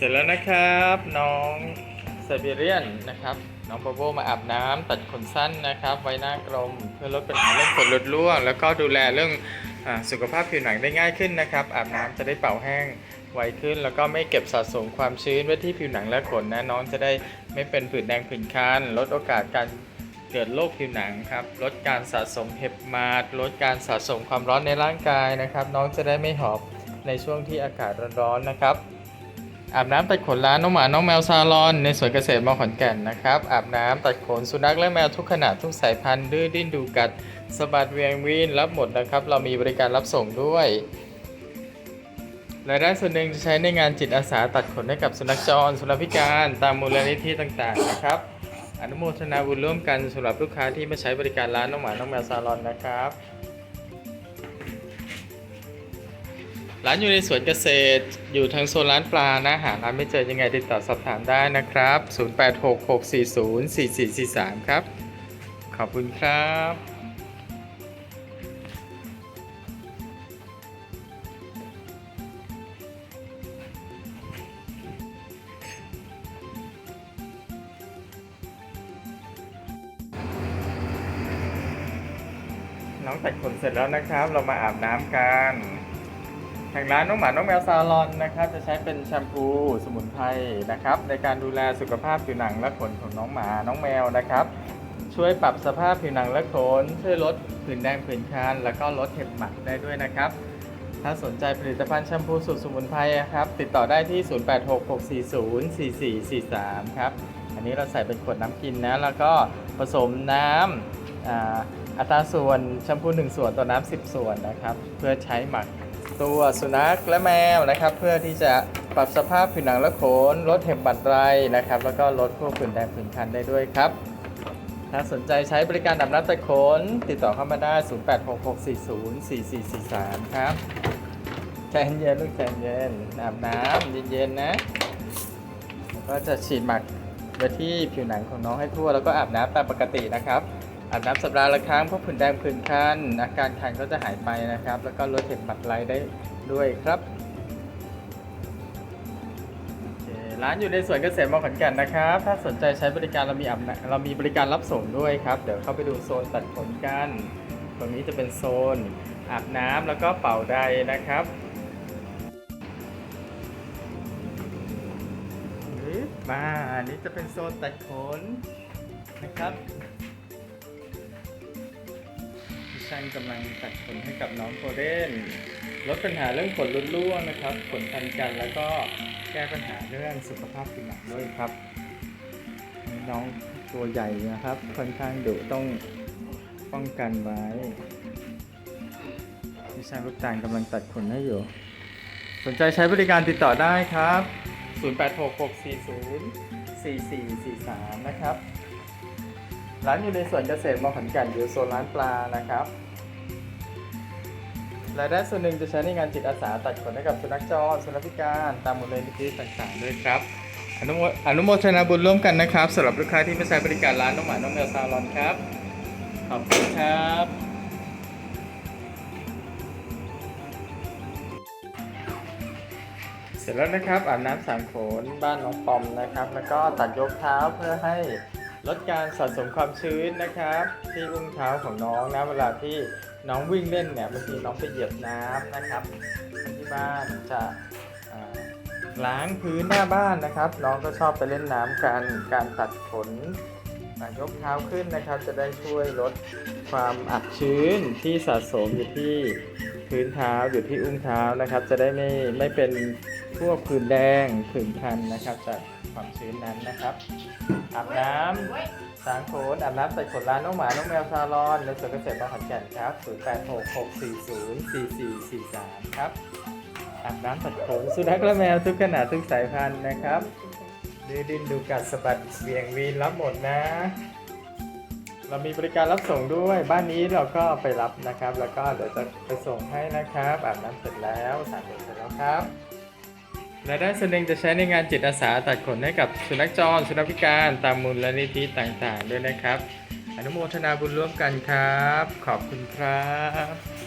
เสร็จแล้วนะครับ น้องไซบีเรียนนะครับ น้องโบโบมาอาบน้ำตัดขนสั้นนะครับ ไว้หน้ากลมเพื่อลดปัญหาเรื่องขนหลุดร่วง แล้วก็ดูแลเรื่องอสุขภาพผิวหนังได้ง่ายขึ้นนะครับ อาบน้ำจะได้เป่าแห้งไวขึ้น แล้วก็ไม่เก็บสะสมความชื้นไว้ที่ผิวหนังและขนนะน้องจะได้ไม่เป็นผื่นแดงผื่นคันลดโอกาสการเกิดโรคผิวหนังครับลดการสะสมเห็บมาดลดการสะสมความร้อนในร่างกายนะครับ น้องจะได้ไม่หอบในช่วงที่อากาศร้อนๆนะครับ อาบน้ำตัดขนล้านน้องหมา น้องแมวซาลอน ในสวนเกษตรมอขอนแก่นนะครับ อาบน้ำตัดขนสุนัขและแมวทุกขนาดทุกสายพันธุ์ดื้อดิ้นดูกัดสะบัดเวียงวีนรับหมดนะครับ เรามีบริการรับส่งด้วยรายได้ส่วนหนึ่งจะใช้ในงานจิตอาสาตัดขนให้กับสุนัขจร สุนัขพิการตามมูลนิธิต่างๆนะครับ อนุโมทนาบุญร่วมกันสำหรับลูกค้าที่มาใช้บริการร้านน้องหมา น้องแมวซาลอนนะครับ ร้านอยู่ในสวนเกษตร อยู่ทางโซนร้านปลานะหาร้านไม่เจอยังไงติดต่อสอบถามได้นะครับ 0866404443 ครับ ขอบคุณครับน้องแตัดขนเสร็จแล้วนะครับ เรามาอาบน้ำกัน ทางร้านน้องหมา น้องแมวซาลอนนะครับ จะใช้เป็นแชมพูสมุนไพรนะครับ ในการดูแลสุขภาพผิวหนังและขนของน้องหมา น้องแมวนะครับ ช่วยปรับสภาพผิวหนังและขน ช่วยลดผื่นแดงผื่นคัน แล้วก็ลดเห็บหมัดได้ด้วยนะครับ ถ้าสนใจผลิตภัณฑ์แชมพูสูตรสมุนไพรครับ ติดต่อได้ที่ 0866404443 ครับ อันนี้เราใส่เป็นขวดน้ำกินนะ แล้วก็ผสมน้ำอัตราส่วนแชมพู1ส่วนต่อน้ำ10 ส่วนนะครับ เพื่อใช้หมัก ตัวสุนัขและแมวนะครับ เพื่อที่จะปรับสภาพผิวหนังและขนลดเห็บบัดไรนะครับ แล้วก็ลดพวกผื่นแดงผื่นคันได้ด้วยครับ ถ้าสนใจใช้บริการดับน้ำตะขนติดต่อเข้ามาได้ 0866404443 ครับใจเย็นลูกใจเย็นอาบน้ำเย็นๆนะ ก็จะฉีดหมักไปที่ผิวหนังของน้องให้ทั่วแล้วก็อาบน้ำตามปกตินะครับ อาบน้ำสัปดาห์ละครั้งเพราะผื่นแดงผื่นคันอาการคันก็จะหายไปนะครับ แล้วก็ลดเห็บหมัดไรได้ด้วยครับร้านอยู่ในสวนเกษตรมอขอนแก่นนะครับ ถ้าสนใจใช้บริการเรามีอาบเรามีบริการรับส่งด้วยครับ เดี๋ยวเข้าไปดูโซนตัดขนกัน ตรงนี้จะเป็นโซนอาบน้ำแล้วก็เป่าไดนะครับมาอันนี้จะเป็นโซนตัดขนนะครับ ช่างกำลังตัดขนให้กับน้องโคเดนลดปัญหาเรื่องขนรุดร่วงนะครับ ขนพันกันแล้วก็แก้ปัญหาเรื่องสุขภาพผิวหนังด้วยครับ น้องตัวใหญ่นะครับ ค่อนข้างดุต้องป้องกันไว้พี่ช่างลูกจานกำลังตัดขนให้อยู่ สนใจใช้บริการติดต่อได้ครับ 0866404443 นะครับ ร้านอยู่ในสวนเกษตรมอขอนแก่นอยู่โซนร้านปลานะครับรายได้ส่วนหนึ่งจะใช้ในงานจิตอาสาตัดขนให้กับสุนัขจรสุนัขพิการตามมูลนิธิต่างๆด้วยครับอนุโมอนุโมทนาบุญร่วมกันนะครับสำหรับลูกค้าที่มาใช้บริการร้านน้องหมาน้องแมวซาลอนครับ ขอบคุณครับเสร็จแล้วนะครับอาบน้ำสามโขนบ้านน้องปอมนะครับ แล้วก็ตัดยกเท้าเพื่อให้ ลดการสะสมความชื้นนะครับ ที่อุ้งเท้าของน้องนะเวลาที่น้องวิ่งเล่นเนี่ยบางทีน้องไปเหยียบน้ำนะครับที่บ้านจะล้างพื้นหน้าบ้านนะครับ น้องก็ชอบไปเล่นน้ำกันการตัดขน ยกเท้าขึ้นนะครับ จะได้ช่วยลดความอับชื้นที่สะสมอยู่ที่พื้นเท้าอยู่ที่อุ้งเท้านะครับ จะได้ไม่ไม่เป็นพวกผื่นแดงผื่นคันนะครับ จากความชื้นนั้นนะครับอาบน้ำสางโขนอาบน้ำใส่ขนร้านน้องหมา น้องแมวซาลอนในสวนเกษตรบางขอนแก่นครับ0866404443 ครับอาบน้ำตัดขนสุนัขและแมวทุกขนาดทุกสายพันธุ์นะครับ ดื้อดินดูกัดสะบัดเบี่ยงวีนรับหมดนะ เรามีบริการรับส่งด้วย บ้านนี้เราก็ไปรับนะครับ แล้วก็เดี๋ยวจะไปส่งให้นะครับอาบน้ำเสร็จแล้วสระผมเสร็จแล้วครับรายได้ส่วนหนึ่งจะใช้ในงานจิตอาสาตัดขนให้กับสุนัขจรสุนัขพิการตามมูลนิธิต่างๆ ด้วยนะครับ อนุโมทนาบุญร่วมกันครับ ขอบคุณครับ